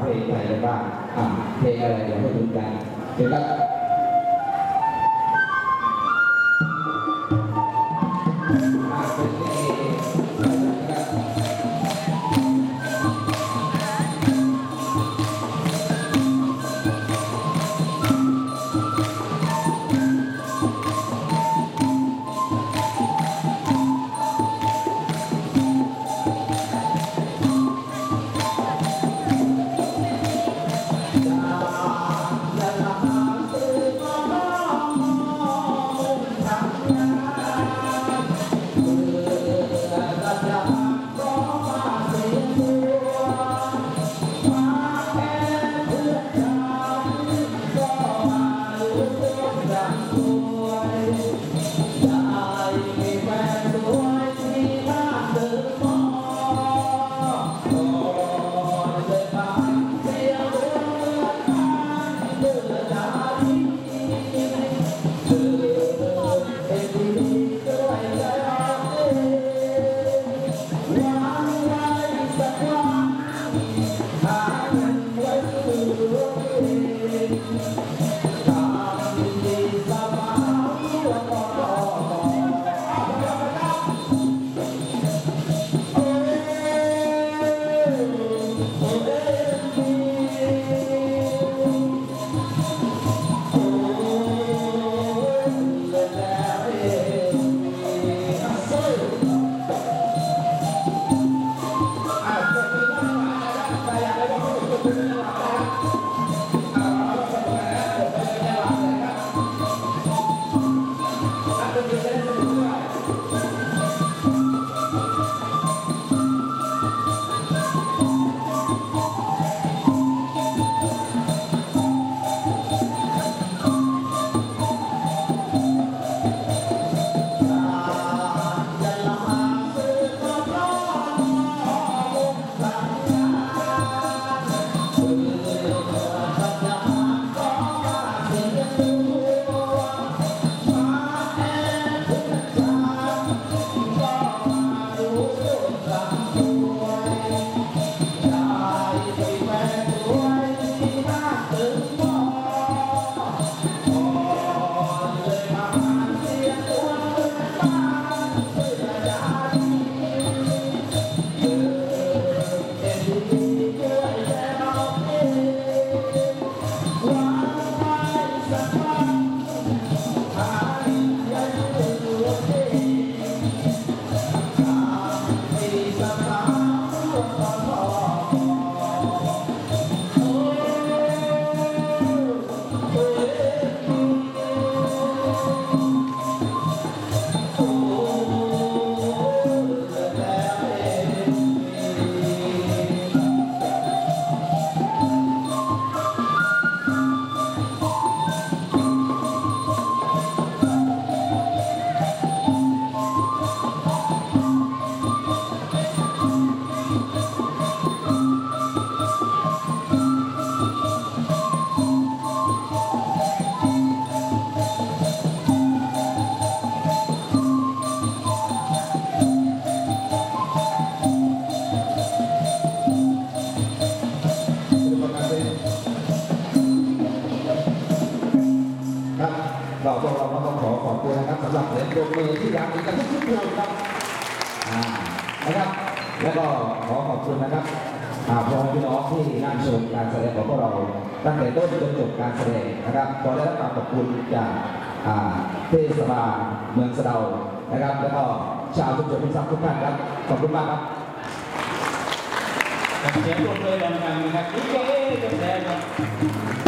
เรามาฟังเพลงไทยกันบ้างอะเพลงอะไรเดี๋ยวพูดถึงกันเดี๋ยวก็ นะครับ แล้วก็ขอขอบคุณนะครับอาพ่อแม่พี่น้องที่นั่งชมการแสดงของพวกเราตั้งแต่ต้นจนจบการแสดงนะครับขอได้รับการขอบคุณจากเทศบาลเมืองสะเดานะครับ แล้วก็ชาวชุมชนพิซักทุกท่านครับขอบคุณมากครับเสียงปรบมือดังๆนะครับลิเกจะแสดงครับ